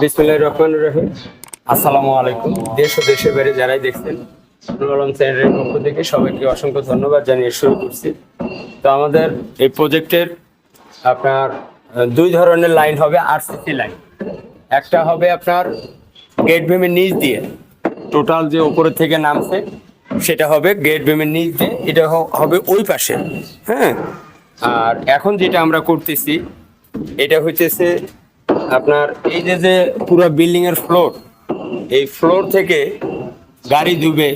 বিসমুল্লাহ রহমান রহিম। আসসালামু আলাইকুম। দেশ ও দেশের বাইরে যারাই দেখছেন আলম চ্যানেলের পক্ষ থেকে সবাইকে অসংখ্য ধন্যবাদ জানিয়ে শুরু করছি। তো আমাদের এই প্রজেক্টের আপনার দুই ধরনের লাইন হবে আরসিসি লাইন। একটা হবে আপনার গেট ভেমের নিচ দিয়ে টোটাল যে উপরে থেকে নামছে, সেটা হবে গেট ভেমের নিচ দিয়ে, এটা হবে ওই পাশে হ্যাঁ? আর এখন যেটা আমরা করতেছি, এটা হইতেছে আপনার এই যে যে পুরো বিল্ডিং এর ফ্লোর এই ফ্লোর থেকে গাড়ি ডুবে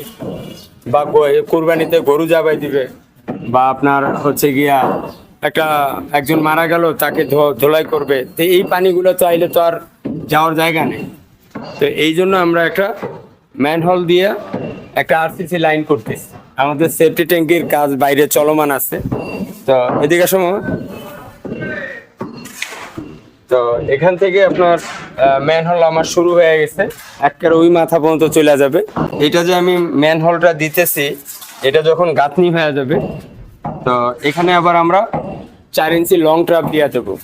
বা কোরবানিতে গরু জাবাই দিবে বা আপনার হচ্ছে গিয়া একটা একজন মারা গেল, তাকে ধোলাই করবে। তো এই পানিগুলো তো আইলে তো আর যাওয়ার জায়গা নেই। তো এই জন্য আমরা একটা ম্যানহোল দিয়ে একটা আরসিসি লাইন করতেছি। আমাদের সেফটি ট্যাঙ্কির কাজ বাইরে চলমান আছে। তো এদিকে সময় তো এখান থেকে আপনার ম্যানহোল আমার শুরু হয়ে গেছে। একের ওই মাথা পর্যন্ত চলে যাবে। এটা যে আমি ম্যানহোলটা দিতেছি, এটা যখন গাঁথনি হয়ে যাবে, তো এখানে আবার আমরা চার ইঞ্চি লং ট্রাপ দিয়ে দেবো।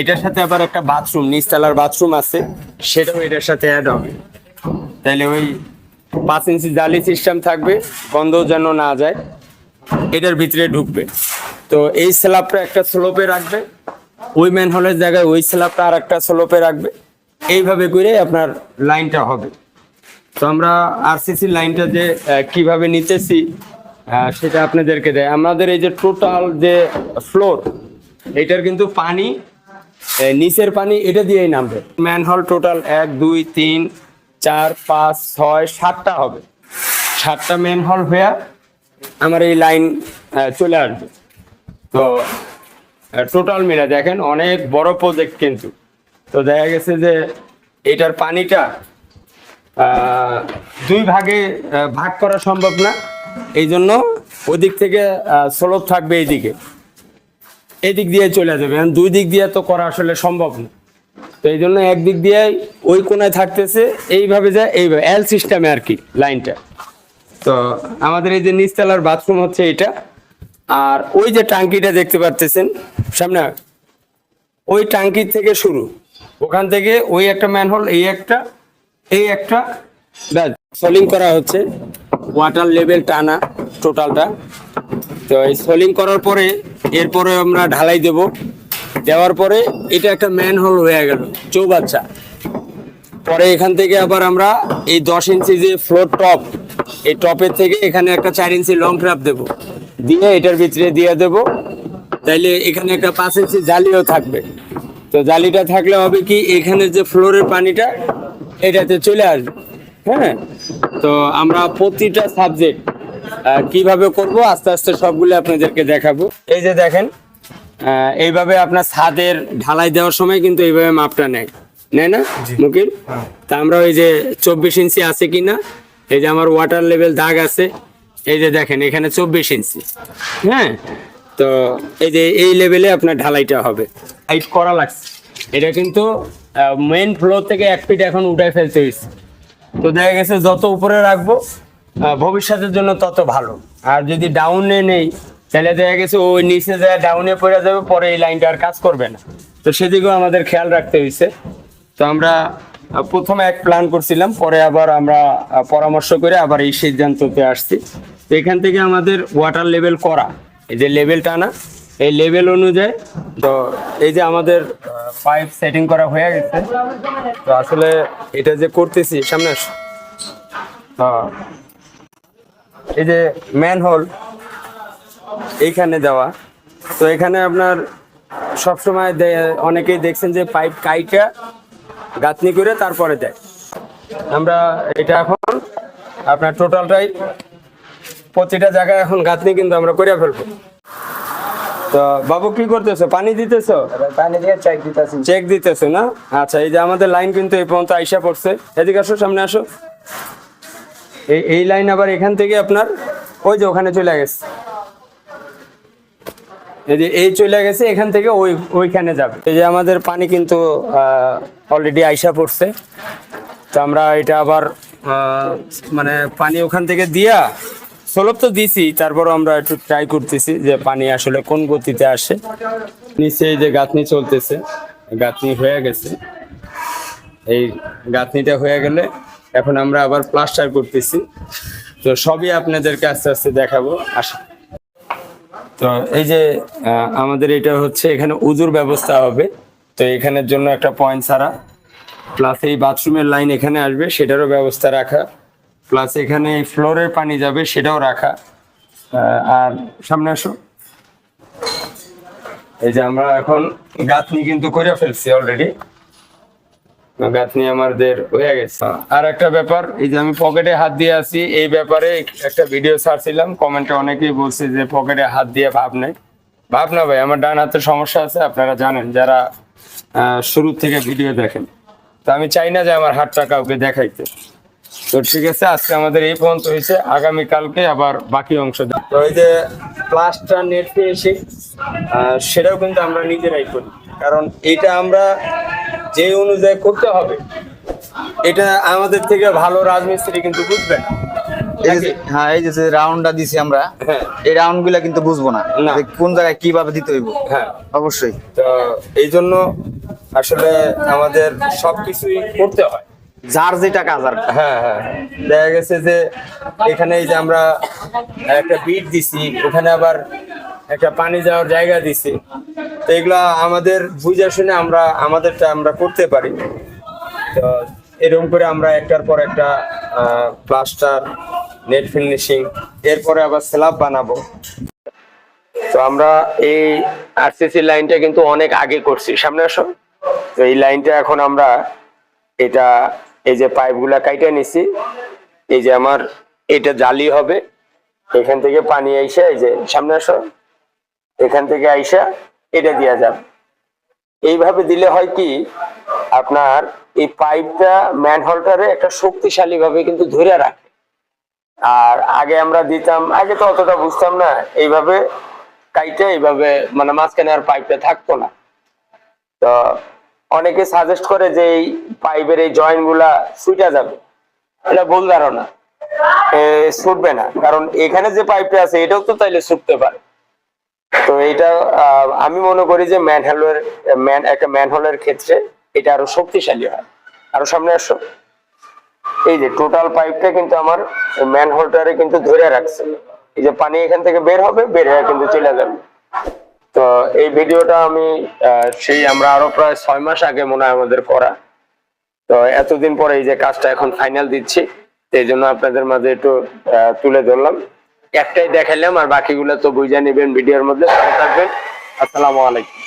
এটার সাথে আবার একটা বাথরুম নিচতলার বাথরুম আছে, সেটাও এটার সাথে অ্যাড হবে। তাহলে ওই পাঁচ ইঞ্চি জালি সিস্টেম থাকবে বন্ধ যেন না যায়, এটার ভিতরে ঢুকবে। তো এই স্ল্যাবটা একটা স্লোপে রাখবে। ওই ম্যানহোলের জায়গায় ওই স্ল্যাবটা আর একটা স্লোপে রাখবে। এইভাবে করে আপনার লাইনটা হবে। তো আমরা আরসিসি লাইনটা যে কীভাবে নিতেছি সেটা আপনাদেরকে দেয়। আমাদের এই যে টোটাল যে ফ্লোর এটার কিন্তু পানি নিচের পানি এটা দিয়েই নামবে। ম্যানহোল টোটাল এক, দুই, তিন, চার, পাঁচ, ছয়, সাতটা হবে। সাতটা ম্যানহোল হয়ে আমার এই লাইন চলে আসবে। তো টোটাল মিলে দেখেন, অনেক বড় প্রজেক্ট কিন্তু। তো দেখা গেছে যে এটার পানিটা দুই ভাগে ভাগ করা সম্ভব না। এই জন্য ওদিক থেকে স্লোপ থাকবে এইদিকে। এদিক দিয়ে চলে যাবে। দুই দিক দিয়ে তো করা আসলে সম্ভব না। তো এই জন্য একদিক দিয়ে ওই কোনায় থাকতেছে, এইভাবে যায়, এইভাবে এল সিস্টেমে আর কি লাইনটা তো আমাদের এই যে নিচতলার বাথরুম হচ্ছে এটা আর ওই যে টাঙ্কিটা দেখতে পারতেছেন, সামনে, ওই টাঙ্কির থেকে শুরু। ওখান থেকে ওই একটা ম্যানহোল এই একটা এই একটা, ব্যাস, সলিং করা হচ্ছে। ওয়াটার লেভেল টানা টোটালটা তো এই সলিং করার পরে, এরপরে আমরা ঢালাই দেব। দেওয়ার পরে এটা একটা ম্যানহোল হয়ে গেল, চৌবাচ্চা। পরে এখান থেকে আবার আমরা এই দশ ইঞ্চি যে ফ্লোর টপ এই টপের থেকে এখানে একটা চার ইঞ্চি লং ট্রাপ দেব। দিয়ে এটার ভিতরে দিয়ে দেব। তাইলে এখানে একটা পাঁচ ইঞ্চি জালিও থাকবে। তো জালিটা থাকলে হবে কি এখানে যে ফ্লোরের পানিটা এটাতে চলে আসবে। হ্যাঁ? তো আমরা প্রতিটা সাবজেক্ট কীভাবে করব আস্তে আস্তে সবগুলো আপনাদেরকে দেখাবো। এই যে দেখেন এইভাবে আপনার ছাদের ঢালাই দেওয়ার সময় কিন্তু এইভাবে মাপটা নেয়। নেয় না? মুকিল? তা আমরা ওই যে চব্বিশ ইঞ্চি আছে কিনা এই যে আমার ওয়াটার লেভেল দাগ আছে এই যে দেখেন এখানে চব্বিশ ইঞ্চি। হ্যাঁ? তো এই যে এই লেভেলে আপনার ঢালাইটা হবে। হাইট করা লাগছে। এটা কিন্তু মেন ফ্লোর থেকে এক ফিট এখন উঠাই ফেলতে হয়েছে। তো দেখা গেছে যত উপরে রাখব ভবিষ্যতের জন্য তত ভালো। আর যদি ডাউনে নেই তাহলে দেখা গেছে ওই নিচে যায় ডাউনে পড়ে যাবে পরে এই লাইনটা আর কাজ করবে না। তো সেদিকেও আমাদের খেয়াল রাখতে হয়েছে। তো আমরা প্রথমে এক প্ল্যান করছিলাম পরে আবার আমরা পরামর্শ করে আবার এই সিদ্ধান্ততে আসছি। তো এখান থেকে আমাদের ওয়াটার লেভেল করা এই যে লেভেলটা না, এই লেভেল অনুযায়ী তো এই যে আমাদের পাইপ সেটিং করা হয়ে গেছে তো আসলে এটা যে করতেছি, সামনে। হ্যাঁ। এই যে ম্যানহোল এইখানে দেওয়া তো এখানে আপনার সবসময় অনেকেই দেখছেন যে পাইপ কাইটা গাঁথনি করে তারপরে দেয় আমরা এটা এখন আপনার টোটালটাই প্রতিটা জায়গায় এখন গাঁথনি কিন্তু আমরা করে ফেলব। তো বাবু কি করতেছো? পানি দিতেছো? পানি দিয়ে চেক দিতেছি। চেক দিতেছো না? আচ্ছা এই যে আমাদের লাইন কিন্তু এই পর্যন্ত আইসা পড়ছে। এদিকে আসো সামনে আসো। এই এই লাইন আবার এখান থেকে আপনার ওই যে ওখানে চলে গেছে। এই যে এই চলে গেছে এখান থেকে ওই ওইখানে যাবে। এই যে আমাদের পানি কিন্তু অলরেডি আইসা পড়ছে। তো আমরা এটা আবার মানে পানি ওখান থেকে দিয়া সলব তো দিছি তারপর আমরা একটু ট্রাই করতেছি যে পানি আসলে কোন গতিতে আসে। নিচে যে গাঁথনি চলতেছে, গাঁথনি হয়ে গেছে। এই গাঁথনিটা হয়ে গেলে এখন আমরা আবার প্লাস্টার করতেছি। তো সবই আপনাদেরকে আস্তে আস্তে দেখাবো আসা তো এই যে আমাদের এটা হচ্ছে এখানে উজুর ব্যবস্থা হবে। তো এখানের জন্য একটা পয়েন্ট ছাড়া। প্লাস এই বাথরুমের লাইন এখানে আসবে, সেটারও ব্যবস্থা রাখা। প্লাস এখানে ফ্লোরের পানি যাবে, সেটাও রাখা। আর সামনে আসো। এই যে আমরা এখন গাঁথনি কিন্তু করে ফেলছি অলরেডি গাঁথনি আমাদের হয়ে গেছে। আর একটা ব্যাপার, এই যে আমি পকেটে হাত দিয়ে আছি, এই ব্যাপারে একটা ভিডিও ছাড়ছিলাম। কমেন্টে অনেকেই বলছে যে পকেটে হাত দিয়ে ভাব নেই। ভাব না ভাই, আমার ডান হাতে সমস্যা আছে, আপনারা জানেন, যারা শুরু থেকে ভিডিও দেখেন। তো আমি চাই না যে আমার হাতটা কাউকে দেখাইতে। তো ঠিক আছে আজকে আমাদের এই পর্যন্ত হয়েছে। আগামী কালকে আবার বাকি অংশ তো এই যে প্লাস্টার নেট এসে সেটাও কিন্তু আমরা নিজেরাই করি। কারণ এটা আমরা যে অনুযায়ী করতে হবে এটা আমাদের থেকে ভালো রাজমিস্ত্রি কিন্তু বুঝবে না। হ্যাঁ এই যে রাউন্ডটা দিছি আমরা হ্যাঁ। এই রাউন্ডগুলা কিন্তু বুঝব না। না। কোন জায়গায় কীভাবে দিতে হইব। হ্যাঁ। অবশ্যই। তো এই জন্য আসলে আমাদের সবকিছুই করতে হয়। যার যেটা কাজ আর হ্যাঁ হ্যাঁ। দেখা গেছে যে এখানে এই যে আমরা একটা বিট দিছি, ওখানে আবার একটা পানি যাওয়ার জায়গা দিছি। তো এগুলা আমাদের বুঝে শুনে আমরা, আমাদেরটা আমরা করতে পারি। তো এরকম করে আমরা একটার পর একটা প্লাস্টার, নেট ফিনিশিং, এরপরে আবার স্ল্যাব বানাবো। তো আমরা এই আরসিসি লাইনটা কিন্তু অনেক আগে করছি। সামনে আসো। তো এই লাইনটা এখন আমরা এটা এই যে পাইপগুলা কাইটে নিছি, এই যে আমার এটা জালি হবে। এখান থেকে পানি আইসা, এই যে সামনে আসো, এখান থেকে আইসা এটা দেওয়া যাবে। এইভাবে দিলে হয় কি, আপনার এই পাইপটা ম্যানহোলটারে একটা শক্তিশালী ভাবে কিন্তু ধরে রাখে। আর আগে আমরা দিতাম, আগে তো অতটা বুঝতাম না, এইভাবে কাইটে এইভাবে মানে মাঝখানে আর পাইপটা থাকতো না। তো অনেকে সাজেস্ট করে যে এই পাইপের এই জয়েন্টগুলা ছুটা যাবে। এটা ভুল ধারণা। ছুটবে না। কারণ এখানে যে পাইপটা আছে, এটাও তো তাইলে ছুটতে পারে। তো এটা আমি মনে করি যে ম্যানহোলের ম্যান একটা ম্যানহোলের ক্ষেত্রে এটা আরও শক্তিশালী হয়। আরও সামনে আসো। এই যে টোটাল পাইপটা কিন্তু আমার ম্যানহোলটারে কিন্তু ধরে রাখছে। এই যে পানি এখান থেকে বের হবে, বের হয়ে কিন্তু চলে যাবে। তো এই ভিডিওটা আমি সেই আমরা আরও প্রায় ছয় মাস আগে মনে হয় আমাদের করা। তো এতদিন পরে এই যে কাজটা এখন ফাইনাল দিচ্ছি এই জন্য আপনাদের মাঝে একটু তুলে ধরলাম। একটাই দেখাইলাম আর বাকিগুলো তো বুঝে নেবেন ভিডিওর মধ্যে। থাকবেন। আসসালামু আলাইকুম।